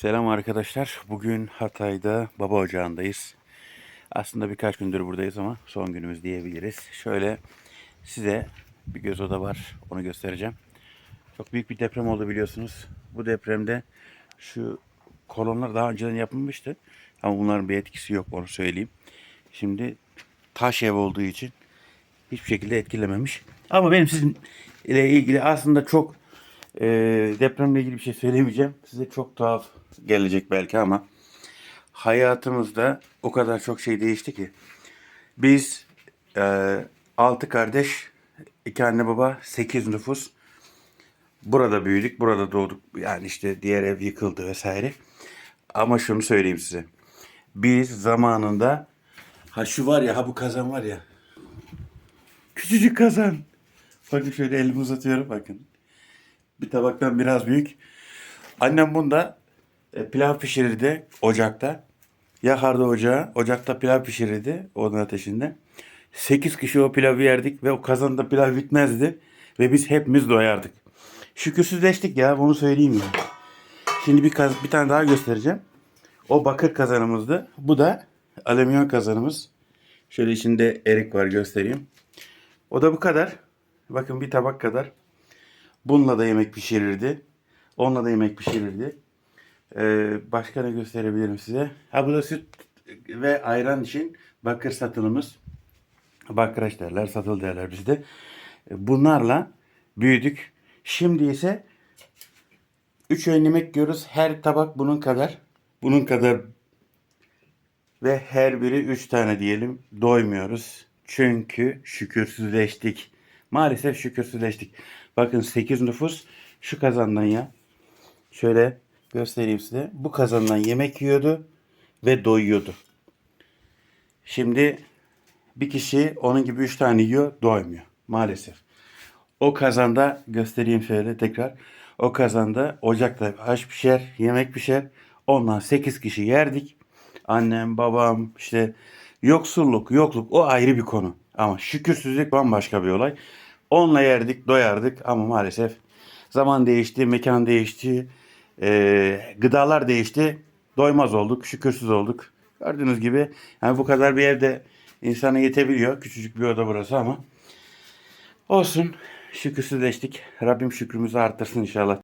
Selam arkadaşlar. Bugün Hatay'da baba ocağındayız. Aslında birkaç gündür buradayız ama son günümüz diyebiliriz. Şöyle size bir göz oda var. Onu göstereceğim. Çok büyük bir deprem oldu biliyorsunuz. Bu depremde şu kolonlar daha önceden yapılmıştı. Ama bunların bir etkisi yok onu söyleyeyim. Şimdi taş ev olduğu için hiçbir şekilde etkilememiş. Ama benim sizinle ilgili aslında çok e, depremle ilgili bir şey söylemeyeceğim. Size çok tuhaf gelecek belki ama hayatımızda o kadar çok şey değişti ki. Biz e, 6 kardeş, iki anne baba, 8 nüfus. Burada büyüdük, burada doğduk. Yani işte diğer ev yıkıldı vesaire. Ama şunu söyleyeyim size. Biz zamanında ha şu var ya ha bu kazan var ya. Küçücük kazan. Bakın şöyle elimi uzatıyorum bakın. Bir tabaktan biraz büyük. Annem bunda e, pilav pişirirdi ocakta. Yakardı ocağı. Ocakta pilav pişirirdi onun ateşinde. 8 kişi o pilavı yerdik ve o kazanda pilav bitmezdi. Ve biz hepimiz doyardık. Şükürsüzleştik ya bunu söyleyeyim ya. Şimdi bir, kaz- bir tane daha göstereceğim. O bakır kazanımızdı. Bu da alüminyum kazanımız. Şöyle içinde erik var göstereyim. O da bu kadar. Bakın bir tabak kadar. Bununla da yemek pişirirdi. Onunla da yemek pişirirdi. Ee, başka ne gösterebilirim size? Ha bu da süt ve ayran için bakır satılımız. Bakraç derler, satıl derler bizde. Ee, Bunlarla büyüdük. Şimdi ise 3 öğün yemek yiyoruz. Her tabak bunun kadar. Bunun kadar ve her biri 3 tane diyelim. Doymuyoruz. Çünkü şükürsüzleştik. Maalesef şükürsüzleştik. Bakın 8 nüfus şu kazandan ya. Şöyle göstereyim size. Bu kazandan yemek yiyordu ve doyuyordu. Şimdi bir kişi onun gibi 3 tane yiyor, doymuyor. Maalesef. O kazanda göstereyim şöyle tekrar. O kazanda ocakta aş pişer, yemek pişer. Ondan 8 kişi yerdik. Annem, babam, işte yoksulluk, yokluk o ayrı bir konu. Ama şükürsüzlük bambaşka bir olay. Onunla yerdik, doyardık ama maalesef zaman değişti, mekan değişti, eee, gıdalar değişti. Doymaz olduk, şükürsüz olduk. Gördüğünüz gibi yani bu kadar bir evde insana yetebiliyor. Küçücük bir oda burası ama olsun. Şükürsüzleştik. Rabbim şükrümüzü arttırsın inşallah.